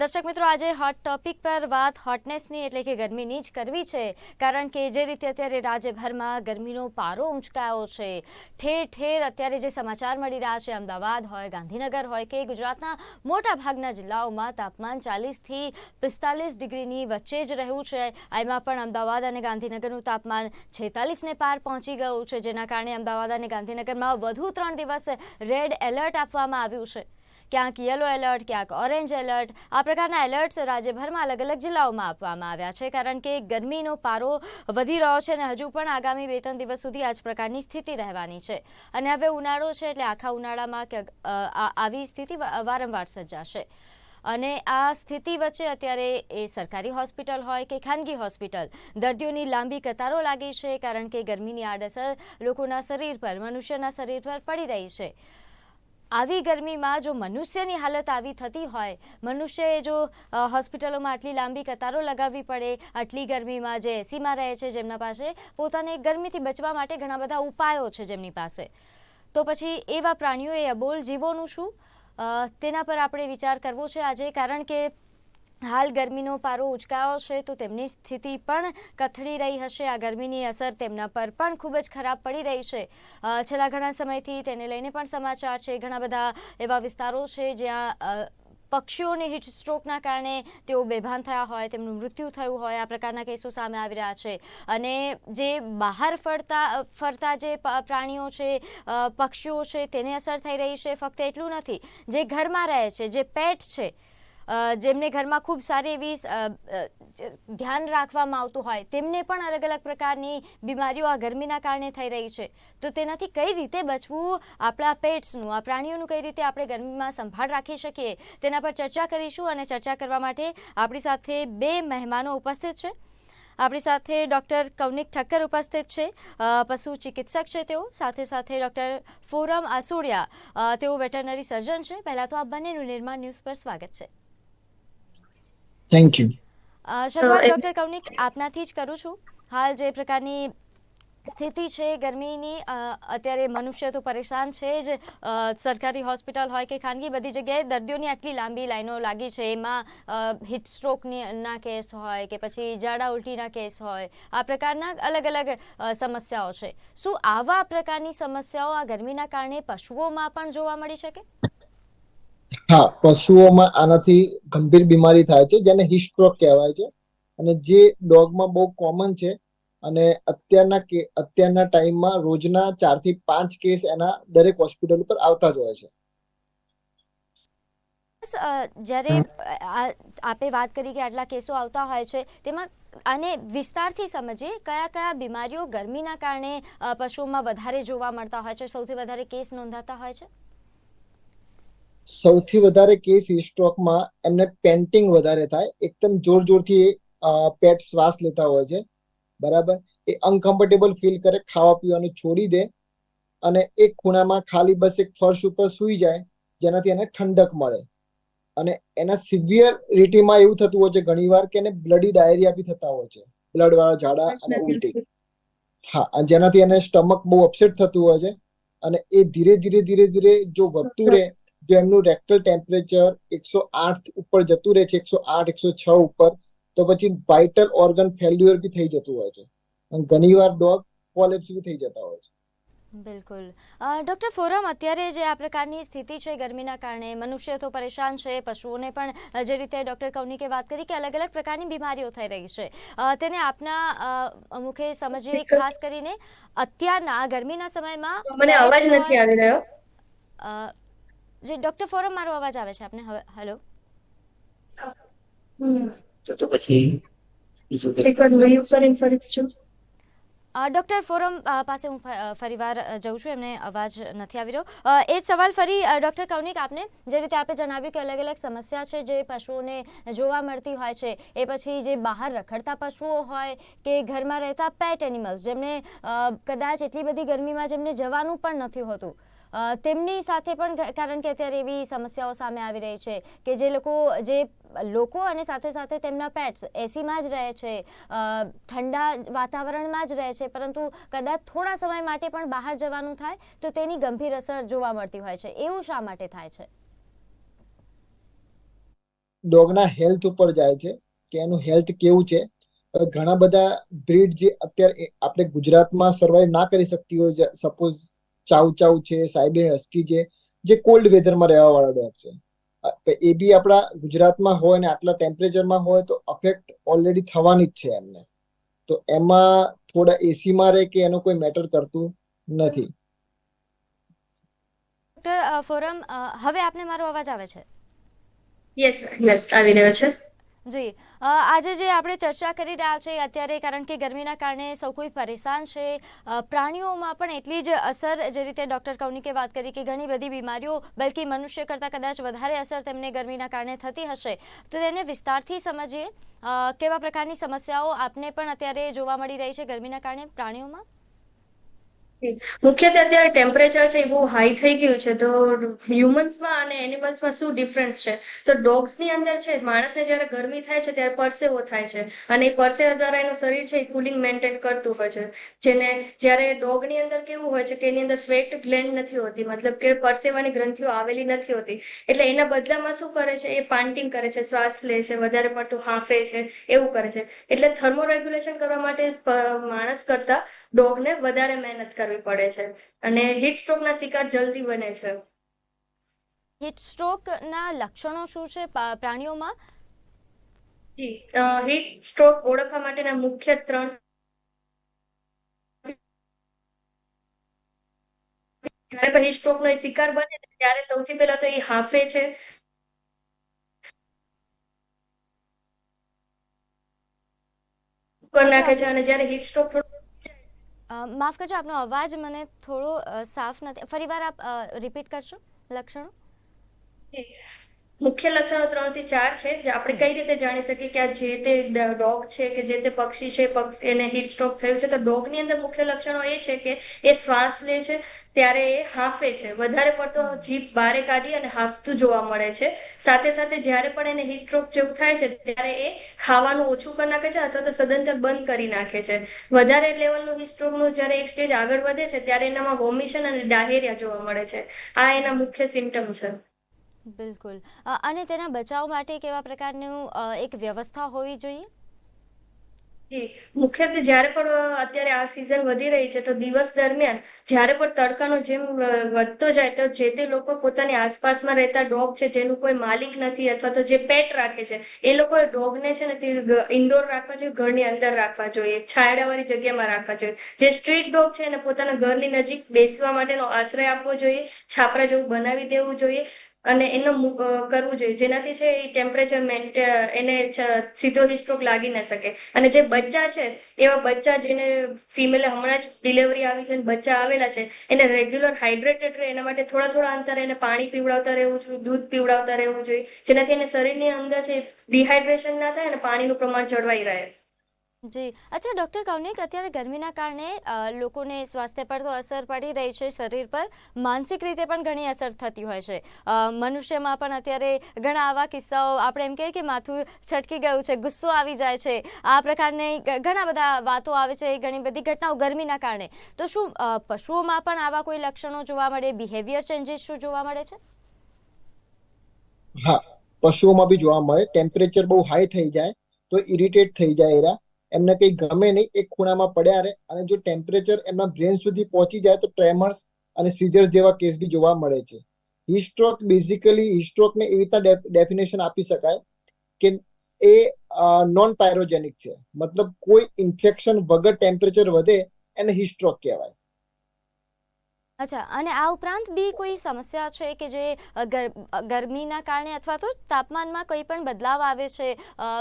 દર્શક મિત્રો, આજે હોટ ટોપિક પર વાત હોટનેસની એટલે કે ગરમીની જ કરવી છે. કારણ કે જે રીતે અત્યારે રાજ્યભરમાં ગરમીનો પારો ઊંચકાયો છે. ઠેર ઠેર અત્યારે જે સમાચાર મળી રહ્યા છે, અમદાવાદ હોય, ગાંધીનગર હોય કે ગુજરાતના મોટા ભાગના જિલ્લાઓમાં તાપમાન ચાલીસથી પિસ્તાલીસ ડિગ્રીની વચ્ચે જ રહ્યું છે. એમાં પણ અમદાવાદ અને ગાંધીનગરનું તાપમાન છેતાલીસને પાર પહોંચી ગયું છે, જેના કારણે અમદાવાદ અને ગાંધીનગરમાં વધુ ત્રણ દિવસ રેડ એલર્ટ આપવામાં આવ્યું છે. ક્યાંક યલો એલર્ટ ક્યાંક ઓરેન્જ એલર્ટ આ પ્રકારના એલર્ટ્સ રાજ્યભરમાં અલગ અલગ જિલ્લાઓમાં આપવામાં આવ્યા છે, કારણ કે ગરમીનો પારો વધી રહ્યો છે અને હજુ પણ આગામી બે ત્રણ દિવસ સુધી આ જ પ્રકારની સ્થિતિ રહેવાની છે. અને હવે ઉનાળો છે એટલે આખા ઉનાળામાં આવી સ્થિતિ વારંવાર સર્જાશે. અને આ સ્થિતિ વચ્ચે અત્યારે એ સરકારી હોસ્પિટલ હોય કે ખાનગી હોસ્પિટલ, દર્દીઓની લાંબી કતારો લાગી છે, કારણ કે ગરમીની આડઅસર લોકોના શરીર પર, મનુષ્યના શરીર પર પડી રહી છે. આવી ગરમીમાં જો મનુષ્યની હાલત આવી થતી હોય, મનુષ્યએ જો હોસ્પિટલોમાં આટલી લાંબી કતારો લગાવવી પડે, આટલી ગરમીમાં જે એસીમાં રહે છે જેમના પાસે, પોતાને ગરમીથી બચવા માટે ઘણા બધા ઉપાયો છે જેમની પાસે. તો પછી એવા પ્રાણીઓ એ અબોલ જીવોનું શું? તેના પર આપણે વિચાર કરવો છે આજે, કારણ કે હાલ ગરમીનો પારો ઉચકાયો છે તો તેમની સ્થિતિ પણ કથળી રહી હશે. આ ગરમીની અસર તેમના પર પણ ખૂબ જ ખરાબ પડી રહી છે. છેલ્લા ઘણા સમયથી તેને લઈને પણ સમાચાર છે. ઘણા બધા એવા વિસ્તારો છે જ્યાં પક્ષીઓને હીટ સ્ટ્રોકના કારણે તેઓ બેભાન થયા હોય, તેમનું મૃત્યુ થયું હોય, આ પ્રકારના કેસો સામે આવી રહ્યા છે. અને જે બહાર ફરતા ફરતા જે પ્રાણીઓ છે પક્ષીઓ છે, તેને અસર થઈ રહી છે. ફક્ત એટલું નથી, જે ઘરમાં રહે છે, જે પેટ છે જેમને ઘરમાં ખૂબ સારી એવી ધ્યાન રાખવામાં આવતું હોય, તેમને પણ અલગ અલગ પ્રકારની બીમારીઓ આ ગરમીના કારણે થઈ રહી છે. તો તેનાથી કઈ રીતે બચવું આપણા પેટ્સનું, આ પ્રાણીઓનું કઈ રીતે આપણે ગરમીમાં સંભાળ રાખી શકીએ, તેના પર ચર્ચા કરીશું અને ચર્ચા કરવા માટે આપણી સાથે બે મહેમાનો ઉપસ્થિત છે. આપણી સાથે ડૉક્ટર કૌનિક ઠક્કર ઉપસ્થિત છે. પશુ ચિકિત્સક છે તેઓ. સાથે સાથે ડૉક્ટર ફોરમ આસુડિયા તેઓ વેટરનરી સર્જન છે. પહેલાં તો આ બંનેનું નિર્માણ ન્યૂઝ પર સ્વાગત છે. થેન્ક યુ શરૂઆત ડોક્ટર કૌનિક આપનાથી જ કરું છું. હાલ જે પ્રકારની સ્થિતિ છે ગરમીની અત્યારે મનુષ્ય તો પરેશાન છે જ. અ, સરકારી હોસ્પિટલ હોય કે ખાનગી બધી જગ્યાએ દર્દીઓની આટલી લાંબી લાઈનો લાગી છે. એમાં હીટ સ્ટ્રોકની ના કેસ હોય કે પછી ઝાડા ઉલટીના કેસ હોય આ પ્રકારના અલગ અલગ અ, સમસ્યાઓ છે. શું આવા પ્રકારની સમસ્યાઓ આ ગરમીના કારણે પશુઓમાં પણ જોવા મળી શકે? હા પશુઓમાં આનાથી ગંભીર બીમારી થાય છે જેને હિસ્ટ્રોક કહેવાય છે. અને જે ડોગમાં બહુ કોમન છે અને અત્યારના કે અત્યારના ટાઈમમાં રોજના ચારથી પાંચ કેસ એના દરેક હોસ્પિટલ ઉપર આવતા જ હોય છે. જ્યારે આપે વાત કરી કે આટલા કેસો આવતા હોય છે તેમાં અને વિસ્તારથી સમજીએ કયા કયા બીમારીઓ ગરમીના કારણે પશુઓમાં વધારે જોવા મળતા હોય છે સૌથી વધારે કેસ નોંધાતા હોય છે? સૌથી વધારે કેસ હિસ્ટ્રોકમાં એમને પેન્ટિંગ વધારે થાય. એકદમ જોર જોરથી પેટ શ્વાસ લેતા હોય છે. બરાબર? એ અનકમ્ફર્ટેબલ ફીલ કરે ખાવા પીવાનું છોડી દે અને એક ખૂણામાં ખાલી બસ એક ફર્શ ઉપર સૂઈ જાય જેનાથી એને ઠંડક મળે. અને એના સિવિયર રીટીમાં એવું થતું હોય છે ઘણીવાર કે એને બ્લડી ડાયરિયા બી થતા હોય છે. બ્લડ વાળા ઝાડા અને ઉલટી. હા જેનાથી એને સ્ટમક બહુ અપસેટ થતું હોય છે. અને એ ધીરે ધીરે ધીરે ધીરે જો વધતું રહે જો એમનું રેક્ટલ ટેમ્પરેચર એકસો આઠ ઉપર જતું રહે છે એકસો આઠ એકસો છ ઉપર તો પછી વાઇટલ ઓર્ગન ફેલ્યુઅર બી થઈ જતું હોય છે. અને ઘણીવાર ડોગ કોલેપ્સ બી થઈ જતા હોય છે. બિલકુલ. ડૉક્ટર ફોરમ અત્યારે જે આ પ્રકારની સ્થિતિ છે ગરમીના કારણે મનુષ્ય તો પરેશાન છે પશુઓને પણ જે રીતે ડૉક્ટર કૌનિકે વાત કરી કે અલગ અલગ પ્રકારની બીમારીઓ થઈ રહી છે. તેને આપના મુખે સમજીએ ખાસ કરીને અત્યારના ગરમીના સમયમાં મને અવાજ નથી આવી રહ્યો. અ, જે ડૉક્ટર ફોરમ મારો અવાજ આવે છે આપને? હવે હેલો તો તો પછી ડૉક્ટર ફોરમ પાસે હું ફરીવાર જઉં છું. એમને અવાજ નથી આવી રહ્યો. એ જ સવાલ ફરી ડૉક્ટર કૌનિક આપને? જે રીતે આપે જણાવ્યું કે અલગ અલગ સમસ્યા છે જે પશુઓને જોવા મળતી હોય છે એ પછી જે બહાર રખડતા પશુઓ હોય કે ઘરમાં રહેતા પેટ એનિમલ્સ જેમને કદાચ એટલી બધી ગરમીમાં જેમને જવાનું પણ નથી હોતું તેમની સાથે પણ કારણ કે અત્યારે એવી સમસ્યાઓ સામે આવી રહી છે કે જે લોકો જે લોકો અને સાથે સાથે તેમના પેટ્સ એસીમાં જ રહે છે ઠંડા વાતાવરણમાં જ રહે છે, પરંતુ કદાચ થોડા સમય માટે પણ બહાર જવાનું થાય, તો તેની ગંભીર અસર જોવા મળતી હોય છે. એવું શા માટે થાય છે? ડોગના હેલ્થ ઉપર જાય છે, કે એનું હેલ્થ કેવું છે? ઘણા બધા બ્રીડ જે અત્યારે આપણે ગુજરાતમાં સર્વાઈવ ના કરી શકતી હોય સપોઝ ચાઉ ચાઉ છે સાઇબેરિયન હસ્કી છે જે કોલ્ડ વેધરમાં રહેવા વાળા ડોગ છે. એ બી આપણા ગુજરાતમાં હોય ને આટલા ટેમ્પરેચરમાં હોય તો અફેક્ટ ઓલરેડી થવાની જ છે એમને. તો એમાં થોડા એસીમાં રહે કે એનું કોઈ મેટર કરતું નથી. ડોક્ટર ફોરમ હવે આપને મારો અવાજ આવે છે? યસ યસ આવી રહ્યો છે. જી. આજે જે આપણે ચર્ચા કરી રહ્યા છીએ અત્યારે કારણ કે ગરમીના કારણે સૌ કોઈ પરેશાન છે. પ્રાણીઓમાં પણ એટલી જ અસર જે રીતે ડૉક્ટર કૌનિકે વાત કરી કે ઘણી બધી બીમારીઓ, બલકી મનુષ્ય કરતાં કદાચ વધારે અસર તેમને ગરમીના કારણે થતી હશે. તો તેને વિસ્તારથી સમજીએ. કેવા પ્રકારની સમસ્યાઓ આપને પણ અત્યારે જોવા મળી રહી છે ગરમીના કારણે પ્રાણીઓમાં? મુખ્યત્વે અત્યારે ટેમ્પરેચર છે એ બહુ હાઈ થઈ ગયું છે, તો હ્યુમન્સમાં અને એનિમલ્સમાં શું ડિફરન્સ છે? તો ડોગ્સની અંદર છે, માણસને જ્યારે ગરમી થાય છે, ત્યારે પરસેવો થાય છે. અને એ પરસેવા દ્વારા એનું શરીર છે એ કુલિંગ મેન્ટેન કરતું હોય છે. જેને જ્યારે ડોગની અંદર કેવું હોય છે કે એની અંદર સ્વેટ ગ્લેન્ડ નથી હોતી, મતલબ કે પરસેવાની ગ્રંથિઓ આવેલી નથી હોતી. એટલે એના બદલામાં શું કરે છે? એ પાન્ટિંગ કરે છે, શ્વાસ લે છે, વધારે પડતું હાંફે છે, એવું કરે છે. એટલે થર્મો રેગ્યુલેશન કરવા માટે માણસ કરતા ડોગને વધારે મહેનત કરવી પડે છે. અને હીટ સ્ટ્રોકના શિકાર જલ્દી બને છે. હીટ સ્ટ્રોકના લક્ષણો શું છે પ્રાણીઓમાં? જી હીટ સ્ટ્રોક ઓળખવા માટેના મુખ્ય ત્રણ જ્યારે પણ હીટ સ્ટ્રોકનો શિકાર બને છે ત્યારે સૌથી પહેલા તો એ હાંફે છે. કરી નાખે છે અને જ્યારે હીટ સ્ટ્રોક થોડો માફ કરજો આપનો અવાજ મને થોડો સાફ નથી. ફરીવાર આપ રિપીટ કરશો લક્ષણો? મુખ્ય લક્ષણો ત્રણથી ચાર છે, જે આપણે કઈ રીતે જાણી શકીએ કે આ જે તે ડોગ છે કે જે તે પક્ષી છે, પક્ષી એને હીટ સ્ટ્રોક થયું છે, તો ડોગની અંદર મુખ્ય લક્ષણો એ છે કે એ શ્વાસ લે છે, ત્યારે એ હાંફે છે. વધારે પડતો જીભ બારે કાઢી અને હાંફતું જોવા મળે છે. સાથે સાથે જ્યારે પણ એને હીટ સ્ટ્રોક જેવું થાય છે, ત્યારે એ ખાવાનું ઓછું કરી નાખે છે અથવા તો સદંતર બંધ કરી નાખે છે. વધારે લેવલનું હીટ જ્યારે એક સ્ટેજ આગળ વધે છે, ત્યારે એનામાં વોમિશન અને ડાયેરિયા જોવા મળે છે. આ એના મુખ્ય સિમ્ટમ છે. બિલકુલ. અને તેના બચાવ માટે કેવા પ્રકારનું એક વ્યવસ્થા હોવી જોઈએ? જી. મુખ્યત્વે જ્યારે પણ અત્યારે આ સિઝન વધી રહી છે, તો દિવસ દરમિયાન જ્યારે પણ તડકાનો જેમ વધતો જાય, તો જે તે લોકો પોતાની આસપાસમાં રહેતા ડોગ છે, જેનું કોઈ માલિક નથી અથવા તો જે પેટ રાખે છે, એ લોકોએ ડોગને છે ને તે ઇન્ડોર રાખવા જોઈએ, ઘરની અંદર રાખવા જોઈએ છાયડાવાળી જગ્યામાં રાખવા જોઈએ. જે સ્ટ્રીટ ડોગ છે એને પોતાના ઘરની નજીક બેસવા માટેનો આશ્રય આપવો જોઈએ, છાપરા જેવું બનાવી દેવું જોઈએ અને એનો કરવું જોઈએ. જેનાથી છે એ ટેમ્પરેચર મેન્ટ એને સીધો સીધો હિસ્ટ્રોક લાગી ન શકે. અને જે બચ્ચા છે, એવા બચ્ચા જેને ફિમેલે હમણાં જ ડિલિવરી આવી છે અને બચ્ચા આવેલા છે, એને રેગ્યુલર હાઇડ્રેટેડ રહે. એના માટે થોડા થોડા અંતરે એને પાણી પીવડાવતા રહેવું જોઈએ, દૂધ પીવડાવતા રહેવું જોઈએ. જેનાથી એને શરીરની અંદર છે ડિહાઇડ્રેશન ના થાય અને પાણીનું પ્રમાણ જળવાઈ રહે. જી. અચ્છા, ડૉક્ટર કૌનિક, અત્યારે ગરમીના કારણે લોકોને સ્વાસ્થ્ય પર તો અસર પડી રહી છે, શરીર પર. માનસિક રીતે પણ ઘણી અસર થતી હોય છે. મનુષ્યમાં પણ અત્યારે ઘણા આવા કિસ્સાઓ, આપણે એમ કહીએ કે માથું છટકી ગયું છે, ગુસ્સો આવી જાય છે. આ પ્રકારની ઘણા બધા વાતો આવે છે, ઘણી બધી ઘટનાઓ ગરમીના કારણે. તો શું પશુઓમાં પણ આવા કોઈ લક્ષણો જોવા મળે બિહેવિયર ચેન્જીસ શું જોવા મળે છે? હા, પશુઓમાં બી જોવા મળે. ટેમ્પરેચર બહુ હાઈ થઈ જાય, તો ઇરિટેટ થઈ જાય એરા. એમને કંઈ ગમે નહીં એક ખૂણામાં પડ્યા રહે અને જો ટેમ્પરેચર એમના બ્રેન સુધી પહોંચી જાય તો ટ્રેમર્સ અને સીઝર્સ જેવા કેસ બી જોવા મળે છે. હિસ્ટ્રોક બેઝિકલી હિસ્ટ્રોકને એવી રીતના ડેફિનેશન આપી શકાય કે એ નોન પાયરોજેનિક છે. મતલબ કોઈ ઇન્ફેક્શન વગર ટેમ્પરેચર વધે એને હિસ્ટ્રોક કહેવાય. અચ્છા અને આ ઉપરાંત બી કોઈ સમસ્યા છે કે જે ગરમીના કારણે અથવા તો તાપમાનમાં કોઈ પણ બદલાવ આવે છે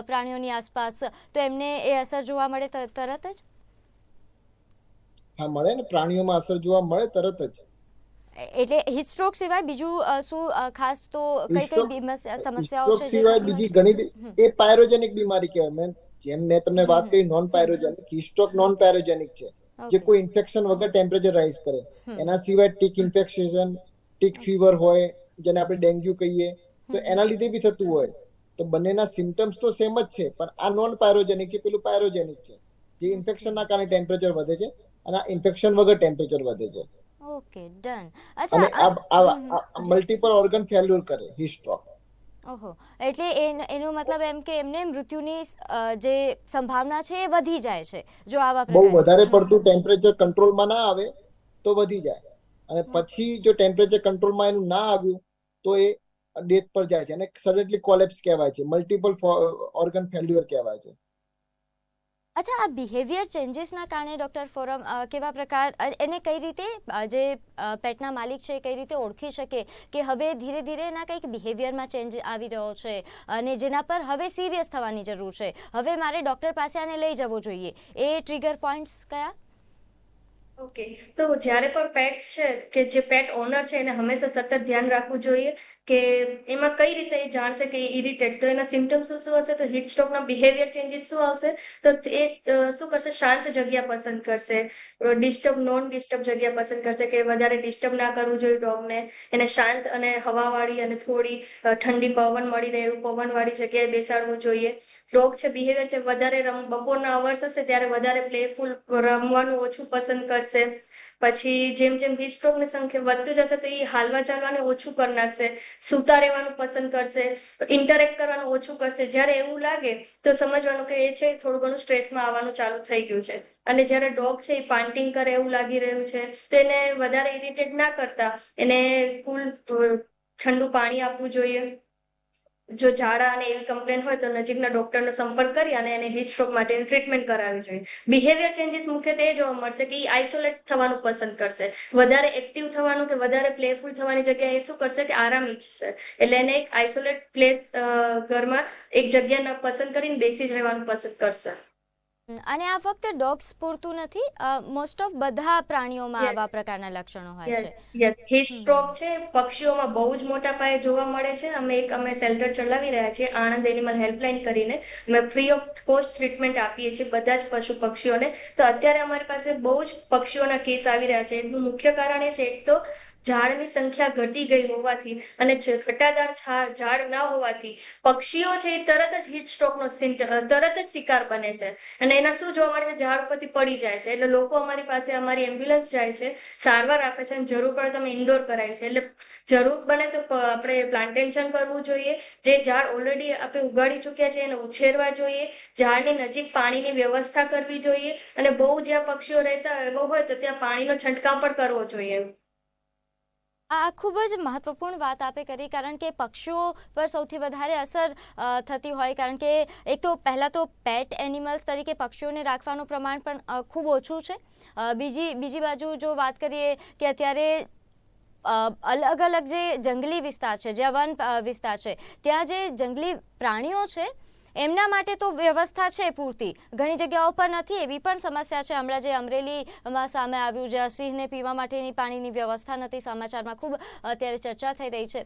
પ્રાણીઓની આસપાસ તો એમને એ અસર જોવા મળે તરત જ? હા મળે ને પ્રાણીઓમાં અસર જોવા મળે તરત જ. એટલે હીટ સ્ટ્રોક સિવાય બીજું શું ખાસ તો કઈ કઈ સમસ્યાઓ છે સિવાય બીજી? ઘણી એ પાયરોજેનિક બીમારી કહેવાય. મેં જેમ મેં તમને વાત કરી non pyrogenic heatstroke non pyrogenic છે. જે કોઈ ઇન્ફેક્શન વગર ટેમ્પરેચર રાઇઝ કરે. એના સિવાય ટીક ઇન્ફેક્શન ટીક ફીવર હોય જેને આપણે ડેન્ગ્યુ કહીએ તો એના લીધે બી થતું હોય. તો બંનેના સિમ્ટમ્સ તો સેમ જ છે પણ આ નોન પાયરોજેનિક છે પેલું પાયરોજેનિક છે જે ઇન્ફેક્શનના કારણે ટેમ્પરેચર વધે છે અને આ ઇન્ફેક્શન વગર ટેમ્પરેચર વધે છે. ઓકે ડન અચ્છા આ. મલ્ટિપલ ઓર્ગન ફેલ્યુર કરે હિસ્ટ્રોક ઓહો. એટલે એનો મતલબ એમ કે એમને મૃત્યુની જે સંભાવના છે એ વધી જાય છે જો આવા બહુ વધારે પડતું ટેમ્પરેચર કંટ્રોલમાં ના આવે તો વધી જાય. અને પછી જો ટેમ્પરેચર કંટ્રોલમાં એનું ના આવ્યું તો એ ડેથ પર જાય છે. અને સડનલી કોલેપ્સ કહેવાય છે. મલ્ટિપલ ઓર્ગન ફેલ્યુઅર કહેવાય છે. અચ્છા, આ બિહેવિયર ચેન્જીસના કારણે ડૉક્ટર ફોરમ કેવા પ્રકાર એને કઈ રીતે જે પેટના માલિક છે કઈ રીતે ઓળખી શકે કે હવે ધીરે ધીરે એના કંઈક બિહેવિયરમાં ચેન્જ આવી રહ્યો છે અને જેના પર હવે સિરિયસ થવાની જરૂર છે. હવે મારે ડૉક્ટર પાસે આને લઈ જવો જોઈએ. એ ટ્રિગર પોઈન્ટ્સ કયા? ઓકે તો જ્યારે પણ પેટ્સ છે કે જે પેટ ઓનર છે, એને હંમેશા સતત ધ્યાન રાખવું જોઈએ. કે એમાં કઈ રીતે એ જાણશે કે ઇરિટેટ તો એના સિમ્ટમ્સ શું હશે, તો હીટ સ્ટ્રોકના બિહેવિયર ચેન્જીસ શું આવશે, તો એ શું કરશે? શાંત જગ્યા પસંદ કરશે. ડિસ્ટર્બ નોન ડિસ્ટર્બ જગ્યા પસંદ કરશે કે વધારે ડિસ્ટર્બ ના કરવું જોઈએ ડોગને એને શાંત અને હવાવાળી અને થોડી ઠંડી પવન મળી રહે એવું પવનવાળી જગ્યાએ બેસાડવું જોઈએ. ડોગ છે બિહેવિયર છે, વધારે રમ, બપોરના અવર્સ હશે, ત્યારે વધારે પ્લેફુલ રમવાનું ઓછું પસંદ કરશે. પછી જેમ જેમ હીટ સ્ટ્રોકની સંખ્યા વધતું જશે તો એ હાલવા ચાલવાનું ઓછું કરી નાખશે, સૂતા રહેવાનું પસંદ કરશે ઇન્ટરેક્ટ કરવાનું ઓછું કરશે. જ્યારે એવું લાગે તો સમજવાનું કે એ છે, થોડું ઘણું સ્ટ્રેસમાં આવવાનું ચાલુ થઈ ગયું છે. અને જ્યારે ડોગ છે એ પાન્ટિંગ કરે એવું લાગી રહ્યું છે, તો એને વધારે ઇરિટેટ ના કરતા એને કુલ ઠંડુ પાણી આપવું જોઈએ. જો ઝાડા અને એવી કમ્પ્લેન હોય તો નજીકના ડોક્ટરનો સંપર્ક કરી અને એને હીટ સ્ટ્રોક માટેની ટ્રીટમેન્ટ કરાવવી જોઈએ. બિહેવિયર ચેન્જીસ મુખ્યત્વે એ જોવા મળશે કે એ આઇસોલેટ થવાનું પસંદ કરશે. વધારે એક્ટિવ થવાનું કે વધારે પ્લેફુલ થવાની જગ્યાએ એ શું કરશે કે આરામ ઈચ્છશે. એટલે એને એક આઇસોલેટ પ્લેસ ઘરમાં એક જગ્યા પસંદ કરીને બેસી જ રહેવાનું પસંદ કરશે. અને આ ફક્ત ડોગ્સ પૂરતું નથી મોસ્ટ ઓફ બધા પ્રાણીઓમાં આવા પ્રકારના લક્ષણો હોય છે. યસ હિસ્ટ્રોક છે પક્ષીઓમાં બહુ જ મોટા પાયે જોવા મળે છે. અમે એક અમે શેલ્ટર ચલાવી રહ્યા છીએ આણંદ એનિમલ હેલ્પલાઇન કરીને. અમે ફ્રી ઓફ કોસ્ટ ટ્રીટમેન્ટ આપીએ છીએ બધા જ પશુ પક્ષીઓને. તો અત્યારે અમારી પાસે બહુ જ પક્ષીઓના કેસ આવી રહ્યા છે. એનું મુખ્ય કારણ એ છે એક તો ઝાડની સંખ્યા ઘટી ગઈ હોવાથી અને ઘટાદાર ઝાડ ના હોવાથી પક્ષીઓ છે એ તરત જ હીટ સ્ટ્રોકનો તરત જ શિકાર બને છે. અને એના શું જોવા મળે છે ઝાડ ઉપરથી પડી જાય છે? એટલે લોકો અમારી પાસે અમારી એમ્બ્યુલન્સ જાય છે, સારવાર આપે છે અને જરૂર પડે તમે ઇન્ડોર કરાય છે. એટલે જરૂર બને તો આપણે પ્લાન્ટેશન કરવું જોઈએ. જે ઝાડ ઓલરેડી આપણે ઉગાડી ચૂક્યા છે એને ઉછેરવા જોઈએ. ઝાડની નજીક પાણીની વ્યવસ્થા કરવી જોઈએ. અને બહુ જ્યાં પક્ષીઓ રહેતા એવો હોય તો ત્યાં પાણીનો છંટકાવ પણ કરવો જોઈએ. આ ખૂબ જ મહત્વપૂર્ણ વાત આપે કરી, કારણ કે પક્ષીઓ પર સૌથી વધારે અસર થતી હોય. કારણ કે એક તો પહેલાં તો પેટ એનિમલ્સ તરીકે પક્ષીઓને રાખવાનું પ્રમાણ પણ ખૂબ ઓછું છે. બીજી બીજી બાજુ જો વાત કરીએ કે અત્યારે અલગ અલગ જે જંગલી વિસ્તાર છે જે વન વિસ્તાર છે, ત્યાં જે જંગલી પ્રાણીઓ છે એમના માટે તો વ્યવસ્થા છે પૂરતી. ઘણી જગ્યાઓ પર નથી, એવી પણ સમસ્યા છે. હમણાં જે અમરેલીમાં સામે આવ્યું જે સિંહને પીવા માટેની પાણીની વ્યવસ્થા નથી, સમાચારમાં ખૂબ અત્યારે ચર્ચા થઈ રહી છે.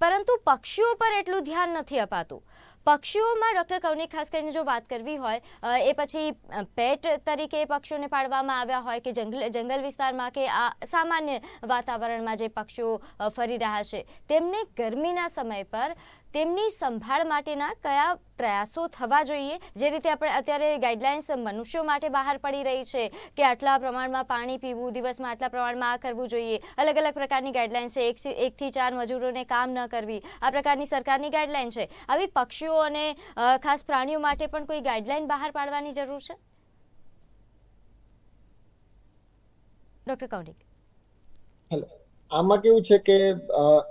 પરંતુ પક્ષીઓ પર એટલું ધ્યાન નથી અપાતું. પક્ષીઓમાં ડૉક્ટર કૌની ખાસ કરીને જો વાત કરવી હોય એ પછી પેટ તરીકે પક્ષીઓને પાડવામાં આવ્યા હોય કે જંગલ જંગલ વિસ્તારમાં કે આ સામાન્ય વાતાવરણમાં જે પક્ષીઓ ફરી રહ્યા છે, તેમને ગરમીના સમય પર તેમની સંભાળ માટેના કયા પ્રયાસો થવા જોઈએ? જે રીતે આપણે અત્યારે ગાઈડલાઇન્સ મનુષ્યો માટે બહાર પડી રહી છે કે આટલા પ્રમાણમાં પાણી પીવું, દિવસમાં આટલા પ્રમાણમાં આ કરવું જોઈએ. અલગ અલગ પ્રકારની ગાઈડલાઇન્સ છે. એક એકથી ચાર મજૂરોને કામ ન કરવી. આ પ્રકારની સરકારની ગાઈડલાઇન છે. આવી પક્ષીઓ અને ખાસ પ્રાણીઓ માટે પણ કોઈ ગાઈડલાઇન બહાર પાડવાની જરૂર છે? ડૉક્ટર કૌનિક હેલો આમાં કેવું છે કે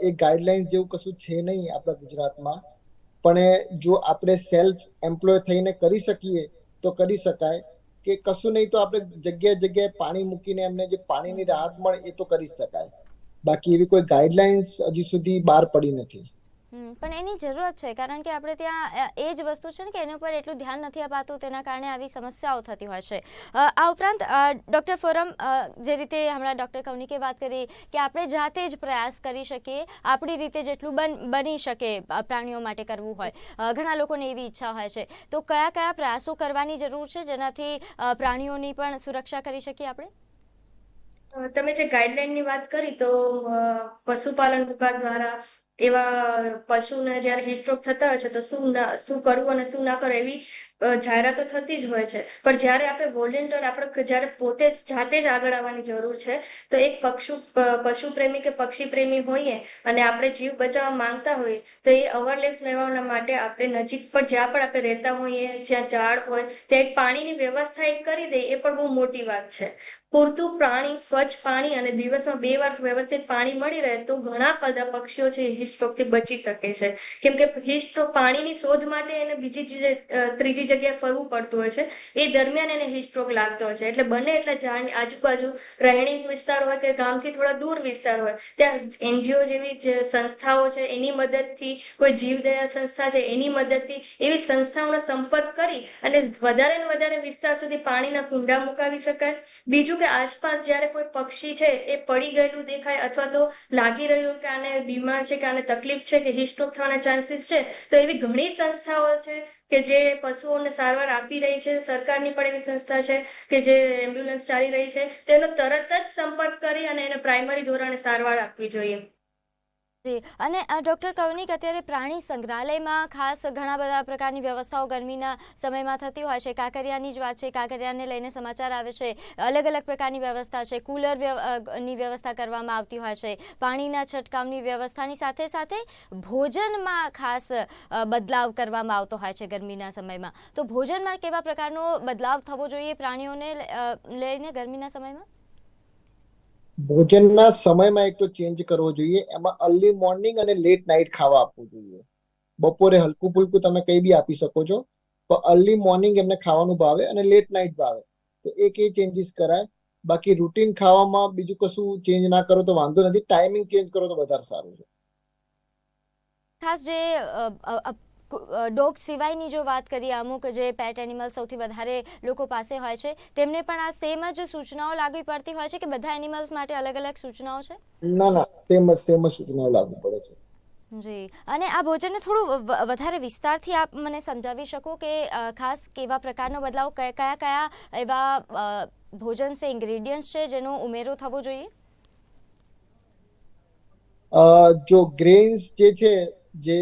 એ ગાઈડલાઇન જેવું કશું છે નહીં આપણા ગુજરાતમાં, પણ જો આપણે સેલ્ફ એમ્પ્લોય થઈને કરી શકીએ, તો કરી શકાય. કે કશું નહીં તો આપણે જગ્યાએ જગ્યાએ પાણી મૂકીને એમને જે પાણીની રાહત મળે એ તો કરી શકાય. બાકી એવી કોઈ ગાઈડલાઇન્સ હજી સુધી બહાર પડી નથી. પણ એની જરૂરત છે, કારણ કે આપણે ત્યાં એ જ વસ્તુ છે ને કે એના ઉપર એટલું ધ્યાન નથી અપાતું, તેના કારણે આવી સમસ્યાઓ થતી હોય છે. આ ઉપરાંત ડૉક્ટર ફોરમ જે રીતે હમણાં ડૉક્ટર કૌનિકે વાત કરી કે આપણે જાતે જ પ્રયાસ કરી શકીએ, આપણી રીતે જેટલું બન, બની શકે પ્રાણીઓ માટે કરવું હોય. ઘણા લોકોને એવી ઈચ્છા હોય છે. તો કયા કયા પ્રયાસો કરવાની જરૂર છે, જેનાથી પ્રાણીઓની પણ સુરક્ષા કરી શકીએ આપણે? તમે જે ગાઈડલાઈનની વાત કરી તો પશુપાલન વિભાગ દ્વારા એવા પશુને જ્યારે હિસ્ટ્રોક થતા હોય છે, તો શું ના, શું કરવું અને શું ના કરવું એવી જાહેરાતો થતી જ હોય છે. પણ જ્યારે આપણે વોલેન્ટિયર આપણે જ્યારે પોતે જાતે જ આગળ આવવાની જરૂર છે, તો એક પક્ષુ પશુ પ્રેમી કે પક્ષી પ્રેમી હોઈએ અને આપણે જીવ બચાવવા માંગતા હોઈએ, તો એ અવરલેસ લેવાના માટે આપણે નજીક પર જ્યાં પણ આપણે રહેતા હોઈએ, જ્યાં ઝાડ હોય, ત્યાં એક પાણીની વ્યવસ્થા એક કરી દઈએ એ પણ બહુ મોટી વાત છે. પૂરતું પાણી, સ્વચ્છ પાણી અને દિવસમાં બે વાર વ્યવસ્થિત પાણી મળી રહે, તો ઘણા બધા પક્ષીઓ છે હિસ્ટ્રોકથી બચી શકે છે. કેમ કે હિસ્ટ્રોક પાણીની શોધ માટે એને બીજી ચીજે જગ્યાએ ફરવું પડતું હોય છે. એ દરમિયાન એને હિસ્ટ્રોક લાગતો હોય છે. એટલે બને એટલે આજુબાજુ રહેણી વિસ્તાર હોય કે ગામથી થોડા દૂર વિસ્તાર હોય, ત્યાં એનજીઓ જેવી જે સંસ્થાઓ છે, એની મદદથી કોઈ જીવદયા સંસ્થા છે, એની મદદથી એવી સંસ્થાઓનો સંપર્ક કરી અને વધારે ને વધારે વિસ્તાર સુધી પાણીના કુંડા મુકાવી શકાય. બીજું કે આસપાસ જ્યારે કોઈ પક્ષી છે, એ પડી ગયેલું દેખાય અથવા તો લાગી રહ્યું કે આને બીમાર છે કે આને તકલીફ છે કે હિસ્ટ્રોક થવાના ચાન્સીસ છે, તો એવી ઘણી સંસ્થાઓ છે કે જે પશુઓને સારવાર આપી રહી છે, સરકારની પણ એવી સંસ્થા છે કે જે એમ્બ્યુલન્સ ચાલી રહી છે, તેનો તરત જ સંપર્ક કરી અને એને પ્રાઇમરી ધોરણે સારવાર આપવી જોઈએ. જી. અને ડૉક્ટર કૌનિક, અત્યારે પ્રાણી સંગ્રહાલયમાં ખાસ ઘણા બધા પ્રકારની વ્યવસ્થાઓ ગરમીના સમયમાં થતી હોય છે. કાંકરિયાની જ વાત છે. કાંકરિયાને લઈને સમાચાર આવે છે. અલગ અલગ પ્રકારની વ્યવસ્થા છે. કુલરની વ્યવસ્થા કરવામાં આવતી હોય છે. પાણીના છંટકાવની વ્યવસ્થાની સાથે સાથે ભોજનમાં ખાસ બદલાવ કરવામાં આવતો હોય છે ગરમીના સમયમાં. તો ભોજનમાં કેવા પ્રકારનો બદલાવ થવો જોઈએ પ્રાણીઓને લઈને ગરમીના સમયમાં? ભોજનના સમયમાં એક તો ચેન્જ કરવો જોઈએ, એમાં અર્લી મોર્નિંગ અને લેટ નાઇટ ખાવા આપવું જોઈએ. બપોરે હલકું ફુલકું તમે કઈ બી આપી શકો છો પણ અર્લી મોર્નિંગ એમને ખાવાનું ભાવે અને લેટ નાઇટ ભાવે. તો એક એ ચેન્જીસ કરાય. બાકી રૂટીન ખાવામાં બીજું કશું ચેન્જ ના કરો તો વાંધો નથી. ટાઈમિંગ ચેન્જ કરો તો વધારે સારું છે. ખાસ જે ડોગ સિવાયની જો વાત કરીએ અમુક જે પેટ એનિમલ સૌથી વધારે લોકો પાસે હોય છે તેમને પણ આ સેમ જ સૂચનાઓ લાગવી પડતી હોય છે કે બધા એનિમલ્સ માટે અલગ અલગ સૂચનાઓ છે? ના ના સેમ જ સેમ જ સૂચનાઓ લાગુ પડે છે. જી. અને આ ભોજનને થોડું વધારે વિસ્તારથી આપ મને સમજાવી શકો કે ખાસ કેવા પ્રકારનો બદલાવ કયા કયા કયા એવા ભોજન છે ઇન્ગ્રેડિયન્ટ્સ છે જેનો ઉમેરો થવો જોઈએ? જો ગ્રેન્સ જે છે જે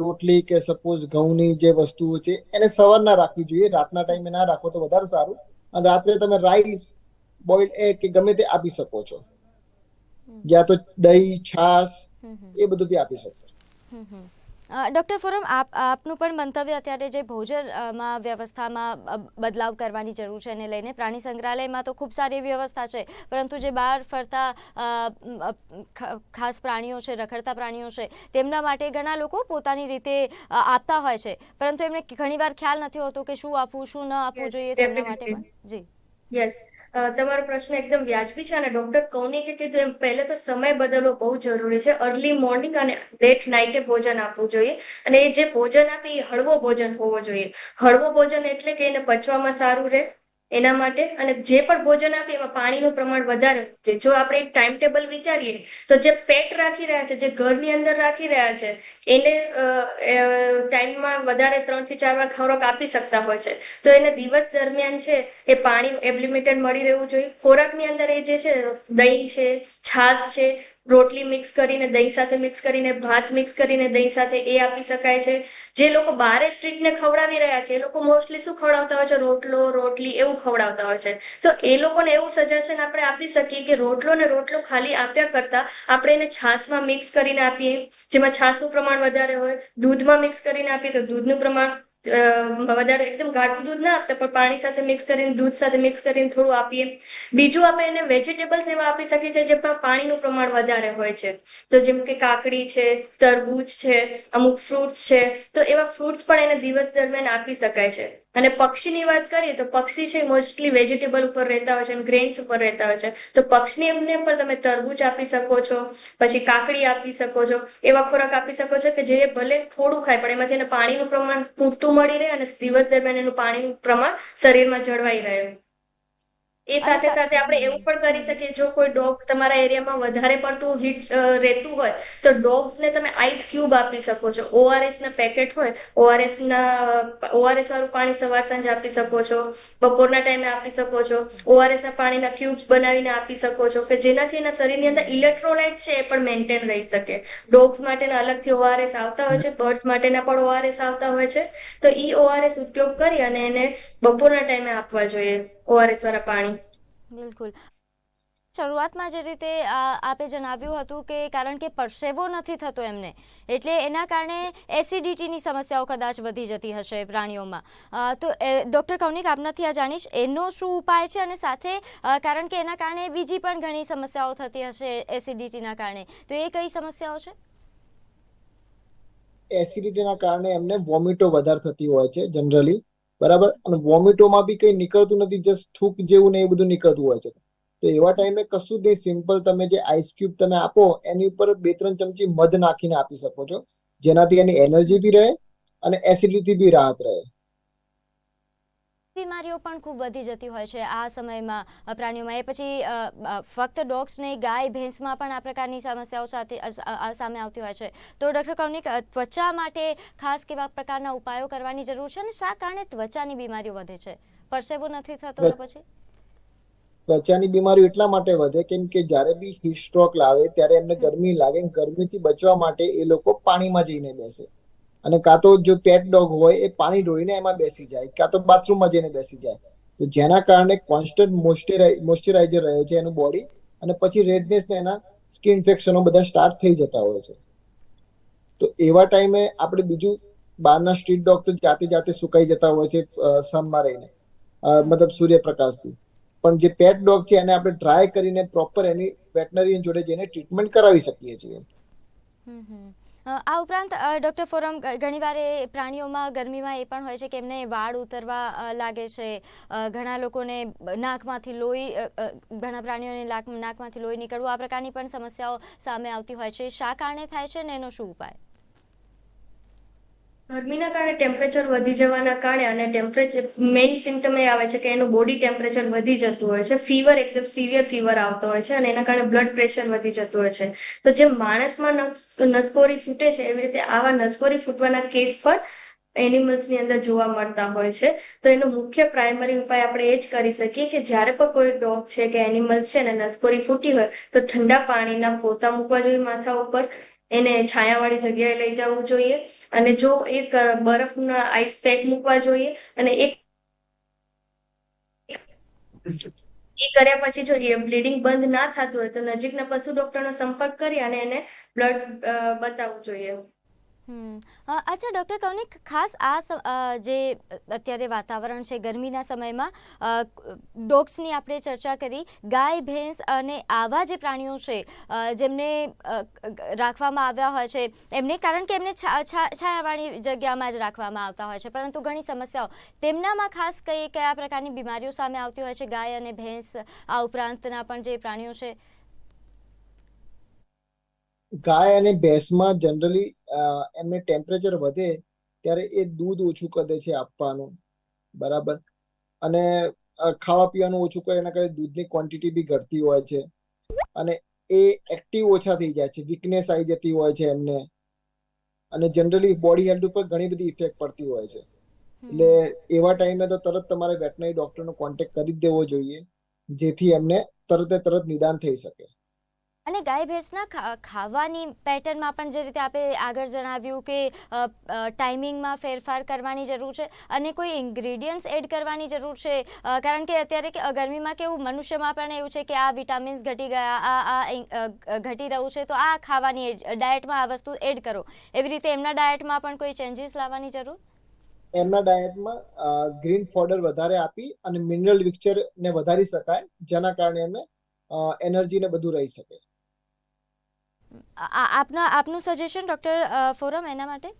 રોટલી કે સપોઝ ઘઉંની જે વસ્તુઓ છે એને સવારના રાખવી જોઈએ. રાતના ટાઈમે ના રાખો તો વધારે સારું. અને રાત્રે તમે રાઈસ બોઇલ એગ કે ગમે તે આપી શકો છો. યા તો દહીં છાશ. એ બધું બી આપી શકો છો. ડૉક્ટર ફોરમ આપ આપનું પણ મંતવ્ય અત્યારે જે ભોજનમાં વ્યવસ્થામાં બદલાવ કરવાની જરૂર છે એને લઈને. પ્રાણી સંગ્રહાલયમાં તો ખૂબ સારી વ્યવસ્થા છે પરંતુ જે બહાર ફરતા ખાસ પ્રાણીઓ છે રખડતા પ્રાણીઓ છે તેમના માટે ઘણા લોકો પોતાની રીતે આપતા હોય છે. પરંતુ એમને ઘણીવાર ખ્યાલ નથી હોતો કે શું આપવું શું ન આપવું જોઈએ તેમના માટે જી. યસ તમારો પ્રશ્ન એકદમ વ્યાજબી છે અને ડોક્ટર કૌનિકે કીધું એમ. પહેલે તો સમય બદલવો બહુ જરૂરી છે. અર્લી મોર્નિંગ અને લેટ નાઇટે ભોજન આપવું જોઈએ. અને એ જે ભોજન આપે એ હળવો ભોજન હોવો જોઈએ. હળવો ભોજન એટલે કે એને પચવામાં સારું રહે એના માટે અને જે પણ ભોજન આપીએ એમાં પાણીનું પ્રમાણ વધારે, જો આપણે એક ટાઈમ ટેબલ વિચારીએ, તો જે પેટ રાખી રહ્યા છે, જે ઘરની અંદર રાખી રહ્યા છે, એને ટાઈમમાં વધારે ત્રણથી ચાર વાર ખોરાક આપી શકતા હોય છે. તો એને દિવસ દરમિયાન છે, એ પાણી એબ્લિમિટેડ મળી રહેવું જોઈએ. ખોરાકની અંદર એ જે છે, દહીં છે, છાશ છે રોટલી મિક્સ કરીને, દહીં સાથે મિક્સ કરીને, ભાત મિક્સ કરીને, દહીં સાથે એ આપી શકાય છે. જે લોકો બારે સ્ટ્રીટને ખવડાવી રહ્યા છે, એ લોકો મોસ્ટલી શું ખવડાવતા હોય છે? રોટલો, રોટલી એવું ખવડાવતા હોય છે. તો એ લોકોને એવું સજેશન આપણે આપી શકીએ કે રોટલો ને રોટલો ખાલી આપ્યા કરતા આપણે એને છાશમાં મિક્સ કરીને આપીએ. જેમાં છાશનું પ્રમાણ વધારે હોય, દૂધમાં મિક્સ કરીને આપીએ તો દૂધનું પ્રમાણ વધારે એકદમ ઘાટું દૂધ ના આપતા, પણ પાણી સાથે મિક્સ કરીને, દૂધ સાથે મિક્સ કરીને થોડું આપીએ. બીજું આપણે એને વેજીટેબલ્સ એવા આપી શકીએ છીએ, જેમાં પાણીનું પ્રમાણ વધારે હોય છે. તો જેમ કે કાકડી છે, તરબૂચ છે, અમુક ફ્રૂટ્સ છે, તો એવા ફ્રૂટ્સ પણ એને દિવસ દરમિયાન આપી શકાય છે. અને પક્ષીની વાત કરીએ તો પક્ષી છે મોસ્ટલી વેજીટેબલ ઉપર રહેતા હોય છે અને ગ્રેન્સ ઉપર રહેતા હોય છે. તો પક્ષીને એમને પણ તમે તરબૂચ આપી શકો છો, પછી કાકડી આપી શકો છો, એવા ખોરાક આપી શકો છો કે જે ભલે થોડું ખાય પણ એમાંથી એને પાણીનું પ્રમાણ પૂરતું મળી રહે અને દિવસ દરમિયાન એનું પાણીનું પ્રમાણ શરીરમાં જળવાઈ રહે. એ સાથે સાથે આપણે એવું પણ કરી શકીએ જો કોઈ ડોગ તમારા એરિયામાં વધારે પડતું હીટ રહેતું હોય તો ડોગ્સને તમે આઈસ ક્યુબ આપી શકો છો. ઓઆરએસ ના પેકેટ હોય ઓઆરએસ ના ઓઆરએસ વાળું પાણી સવાર સાંજ આપી શકો છો બપોરના ટાઈમે આપી શકો છો ઓઆરએસ ના પાણીના ક્યુબ્સ બનાવીને આપી શકો છો કે જેનાથી એના શરીરની અંદર ઇલેક્ટ્રોલાઇટ છે એ પણ મેન્ટેન રહી શકે. ડોગ્સ માટેના અલગથી ઓઆરએસ આવતા હોય છે બર્ડ્સ માટેના પણ ઓઆરએસ આવતા હોય છે તો ઈ ઓઆરએસ ઉપયોગ કરી અને એને બપોરના ટાઈમે આપવા જોઈએ. ઓઆરએસ વાળા પાણી. બિલકુલ. શરૂઆતમાં જે રીતે આપે જણાવ્યું હતું કે કારણ કે પરસેવો નથી થતો એમને એટલે એના કારણે એસિડિટીની સમસ્યાઓ કદાચ વધી જતી હશે પ્રાણીઓમાં. તો ડૉક્ટર કૌનિક આપનાથી આ જાણીશ એનો શું ઉપાય છે? અને સાથે કારણ કે એના કારણે બીજી પણ ઘણી સમસ્યાઓ થતી હશે એસિડિટીના કારણે. તો એ કઈ સમસ્યાઓ છે? એસિડિટીના કારણે એમને વોમિટો વધારે થતી હોય છે જનરલી. બરાબર? અને વોમિટોમાં બી કઈ નીકળતું નથી જસ્ટ થૂક જેવું ને એ બધું નીકળતું હોય છે. તો એવા ટાઈમે કશું જ નહીં, સિમ્પલ તમે જે આઈસ ક્યુબ તમે આપો, એની ઉપર બે ત્રણ ચમચી મધ નાખીને આપી શકો છો, જેનાથી એની એનર્જી બી રહે અને એસિડિટી બી રાહત રહે. બીમારીઓ પણ ખૂબ વધી જતી હોય છે આ સમયમાં પ્રાણીઓમાં. એ પછી ફક્ત ડોગ્સ નહીં ગાય, ભેંસમાં પણ આ પ્રકારની સમસ્યાઓ સાથે સામે આવતી હોય છે. તો ડૉક્ટર કૌનિક ત્વચા માટે ખાસ કેવા પ્રકારના ઉપાયો કરવાની જરૂર છે અને શા કારણે ત્વચાની બીમારીઓ વધે છે? પરસેવો નથી થતો તો પછી? ત્વચાની બીમારીઓ એટલા માટે વધે કેમ કે જ્યારે બી હીટ સ્ટ્રોક લાવે, ત્યારે એમને ગરમી લાગે ગરમીથી બચવા માટે એ લોકો પાણીમાં જઈને બેસે. અને કાં તો જો પેટ ડોગ હોય, એ પાણી ઢોળીને એમાં બેસી જાય, કાં તો બાથરૂમમાં જઈને બેસી જાય. તો જેના કારણે કોન્સ્ટન્ટ મોઇશ્ચરાઇઝર રહે છે એનું બોડી અને પછી રેડનેસ ને એના સ્કિન ઇન્ફેક્શનો બધા સ્ટાર્ટ થઈ જતા હોય છે. તો એવા ટાઈમે આપણે બીજું બહારના સ્ટ્રીટ ડોગ તો જાતે જાતે સુકાઈ જતા હોય છે સનમાં રહીને મતલબ સૂર્યપ્રકાશથી. પણ જે પેટ ડોગ છે એને આપણે ટ્રાય કરીને પ્રોપર એની વેટનરી જોડે જઈને ટ્રીટમેન્ટ કરાવી શકીએ છીએ. આ ઉપરાંત ડૉક્ટર ફોરમ ઘણીવાર એ પ્રાણીઓમાં, ગરમીમાં એ પણ હોય છે કે એમને વાળ ઉતરવા લાગે છે. ઘણા લોકોને નાકમાંથી લોહી ઘણા પ્રાણીઓને નાકમાંથી લોહી નીકળવું આ પ્રકારની પણ સમસ્યાઓ સામે આવતી હોય છે. શા કારણે થાય છે ને એનો શું ઉપાય? ગરમીના કારણે ટેમ્પરેચર વધી જવાના કારણે અને ટેમ્પરેચર મેઇન સિમ્ટમ એ આવે છે કે એનું બોડી ટેમ્પરેચર વધી જતું હોય છે. ફીવર એકદમ સિવિયર ફીવર આવતો હોય છે અને એના કારણે બ્લડ પ્રેશર વધી જતું હોય છે. તો જે માણસમાં નસ- નસકોરી ફૂટે છે, એવી રીતે આવા નસકોરી ફૂટવાના કેસ પણ એનિમલ્સની અંદર જોવા મળતા હોય છે. તો એનો મુખ્ય પ્રાઇમરી ઉપાય આપણે એ જ કરી શકીએ કે જ્યારે પણ કોઈ ડોગ છે કે એનિમલ્સ છે ને નસકોરી ફૂટી હોય, તો ઠંડા પાણીના પોતા મૂકવા જોઈએ માથા ઉપર. એને છાયાવાળી જગ્યાએ લઈ જવું જોઈએ. અને જો એક બરફના આઈસ પેક મૂકવા જોઈએ અને એક એ કર્યા પછી જો એ બ્લીડિંગ બંધ ના થતું હોય તો નજીકના પશુ ડોક્ટરનો સંપર્ક કરી અને એને બ્લડ બતાવવું જોઈએ. અ, અચ્છા, ડૉક્ટર કૌનિક, ખાસ આ જે અત્યારે વાતાવરણ છે ગરમીના સમયમાં ડોગ્સની આપણે ચર્ચા કરી, ગાય, ભેંસ અને આવા જે પ્રાણીઓ છે જેમને રાખવામાં આવ્યા હોય છે, એમને, કારણ કે એમને છાયાવાળી જગ્યામાં જ રાખવામાં આવતા હોય છે. પરંતુ ઘણી સમસ્યાઓ. તેમનામાં ખાસ કઈ, કયા પ્રકારની બીમારીઓ સામે આવતી હોય છે? ગાય અને ભેંસ આ ઉપરાંતના પણ જે પ્રાણીઓ છે? ગાય અને ભેંસમાં જનરલી એમને ટેમ્પરેચર વધે ત્યારે એ દૂધ ઓછું કરે છે આપવાનું. બરાબર? અને ખાવા પીવાનું ઓછું કરે, એના કારણે દૂધની ક્વોન્ટિટી બી ઘટતી હોય છે. અને એ એક્ટિવ ઓછા થઈ જાય છે વીકનેસ આવી જતી હોય છે એમને. અને જનરલી બોડી હેલ્થ ઉપર ઘણી બધી ઇફેક્ટ પડતી હોય છે. એટલે એવા ટાઈમે તો તરત તમારે વેટનરી ડોક્ટરનો કોન્ટેક્ટ કરી દેવો જોઈએ, જેથી એમને તરતે તરત નિદાન થઈ શકે. અને ગાય ભેંસના ખાવાની પેટર્નમાં પણ જે રીતે આપણે આગળ જણાવ્યું કે ટાઈમિંગમાં ફેરફાર કરવાની જરૂર છે અને કોઈ ઇન્ગ્રેડિયન્ટ્સ એડ કરવાની જરૂર છે. કારણ કે અત્યારે કે ગરમીમાં કેવું મનુષ્યમાં પણ એવું છે કે આ વિટામિન્સ ઘટી ગયા, આ આ ઘટી રહ્યું છે, તો આ ખાવાની ડાયટમાં આ વસ્તુ એડ કરો. એવી રીતે એમના ડાયટમાં પણ કોઈ ચેન્જીસ લાવવાની જરૂર? એમના ડાયટમાં ગ્રીન ફોડર વધારે આપી અને મિનરલ મિક્સચર વધારી શકાય, જેના કારણે એમને એનર્જી ને બધું રહી શકે. આપના આપનું સજેશન ડૉક્ટર ફોરમ એના માટે?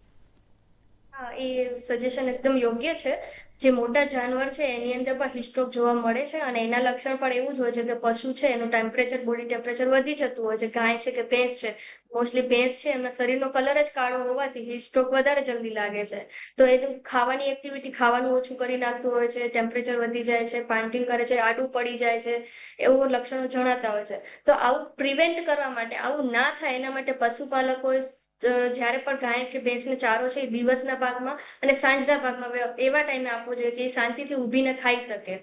એ સજેશન એકદમ યોગ્ય છે. જે મોટા જાનવર છે એની અંદર પણ હિસ્ટ્રોક જોવા મળે છે અને એના લક્ષણ પણ એવું જ હોય છે કે પશુ છે એનું ટેમ્પરેચર બોડી ટેમ્પરેચર વધી જતું હોય છે ગાય છે કે ભેંસ છે મોસ્ટલી ભેંસ છે એમના શરીરનો કલર જ કાળો હોવાથી હિસ્ટ્રોક વધારે જલ્દી લાગે છે. તો એનું ખાવાની એક્ટિવિટી ખાવાનું ઓછું કરી નાખતું હોય છે ટેમ્પરેચર વધી જાય છે પાન્ટિંગ કરે છે આડું પડી જાય છે એવું લક્ષણો જણાતા હોય છે. તો આવું પ્રિવેન્ટ કરવા માટે આવું ના થાય એના માટે પશુપાલકોએ અ, જ્યારે પણ ગાય કે ભેંસને ચારો છે એ દિવસના ભાગમાં અને સાંજના ભાગમાં એવા ટાઈમે આપવો જોઈએ કે એ શાંતિથી ઊભીને ખાઈ શકે.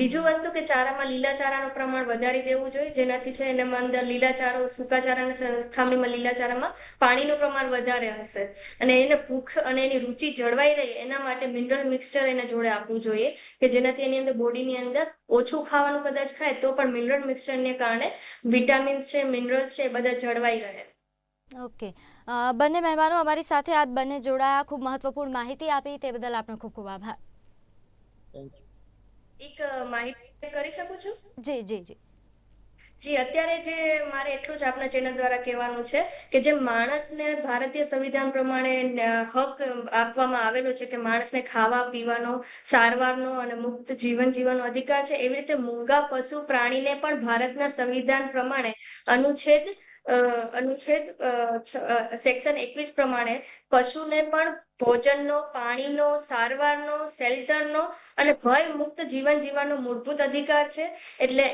બીજું વસ્તુ કે ચારામાં લીલા ચારાનું પ્રમાણ વધારી દેવું જોઈએ જેનાથી છે એના અંદર લીલા ચારો સૂકા ચારાની સરખામણીમાં લીલા ચારામાં પાણીનું પ્રમાણ વધારે હશે. અને એને ભૂખ અને એની રુચિ જળવાઈ રહે એના માટે મિનરલ મિક્સચર એને જોડે આપવું જોઈએ કે જેનાથી એની અંદર બોડીની અંદર ઓછું ખાવાનું કદાચ ખાય તો પણ મિનરલ મિક્સચરને કારણે વિટામિન્સ છે મિનરલ્સ છે એ બધા જળવાઈ રહે. ઓકે. બંને મહેમાનો અમારી સાથે આ બંને જોડાયા. ખૂબ મહત્વપૂર્ણ માહિતી આપી. તે બદલ આપનો ખૂબ ખૂબ આભાર. એક માહિતી કરી શકું છું? જી જી જી. જી અત્યારે જે મારે એટલું જ આપના ચેનલ દ્વારા કહેવાનું છે કે જે માણસને ભારતીય સંવિધાન પ્રમાણે હક આપવામાં આવેલો છે કે માણસને ખાવા પીવાનો સારવારનો અને મુક્ત જીવન જીવવાનો અધિકાર છે એવી રીતે મૂંગા પશુ પ્રાણીને પણ ભારતના સંવિધાન પ્રમાણે અનુચ્છેદ અનુચ્છેદ સેક્શન એકવીસ પ્રમાણે પશુને પણ ભોજનનો પાણીનો સારવારનો શેલ્ટરનો અને ભય મુક્ત જીવન જીવવાનો મૂળભૂત અધિકાર છે. એટલે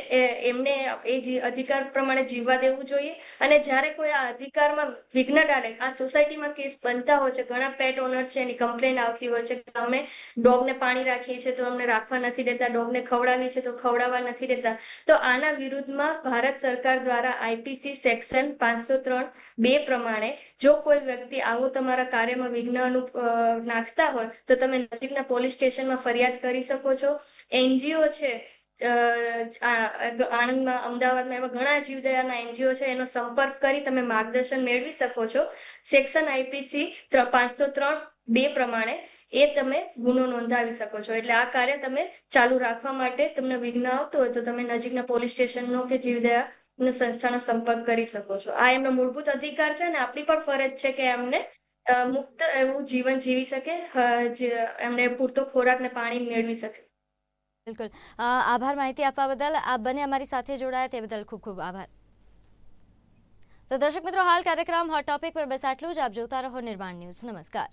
એમને એ અધિકાર પ્રમાણે જીવવા દેવું જોઈએ. અને જ્યારે કોઈ આ અધિકારમાં વિઘ્ન ડાલે આ સોસાયટીમાં કેસ બનતા હોય છે ઘણા પેટ ઓનર્સ છે એની કમ્પ્લેન આવતી હોય છે કે અમે ડોગને પાણી રાખીએ છીએ તો અમને રાખવા નથી દેતા ડોગને ખવડાવીએ છીએ તો ખવડાવવા નથી દેતા. તો આના વિરુદ્ધમાં ભારત સરકાર દ્વારા આઈપીસી સેક્શન પાંચસો ત્રણ બે પ્રમાણે જો કોઈ વ્યક્તિ આવો તમારા કાર્યમાં વિઘ્ન અનુ અ, નાખતા હોય, તો તમે નજીકના પોલીસ સ્ટેશનમાં ફરિયાદ કરી શકો છો. એનજીઓ છે આણંદમાં, અમદાવાદમાં એવા ઘણા જીવદયાના એનજીઓ છે, એનો સંપર્ક કરી તમે માર્ગદર્શન મેળવી શકો છો. સેક્શન આઈપીસી પાંચસો ત્રણ બે પ્રમાણે એ તમે ગુનો નોંધાવી શકો છો. એટલે આ કાર્ય તમે ચાલુ રાખવા માટે તમને વિઘ્ન આવતું હોય, તો તમે નજીકના પોલીસ સ્ટેશનનો કે જીવદયા સંસ્થાનો સંપર્ક કરી શકો છો. આ એમનો મૂળભૂત અધિકાર છે અને આપણી પણ ફરજ છે કે એમને મુક્ત એવું જીવન જીવી શકે એમને પૂરતો ખોરાક ને પાણી મેળવી શકે. બિલકુલ. આભાર માહિતી આપવા બદલ. આપ બંને અમારી સાથે જોડાયા તે બદલ ખૂબ ખૂબ આભાર. તો દર્શક મિત્રો, હાલ કાર્યક્રમ હોટ ટોપિક પર બસ આટલું જ. આપ જોતા રહો નિર્માણ ન્યૂઝ. નમસ્કાર.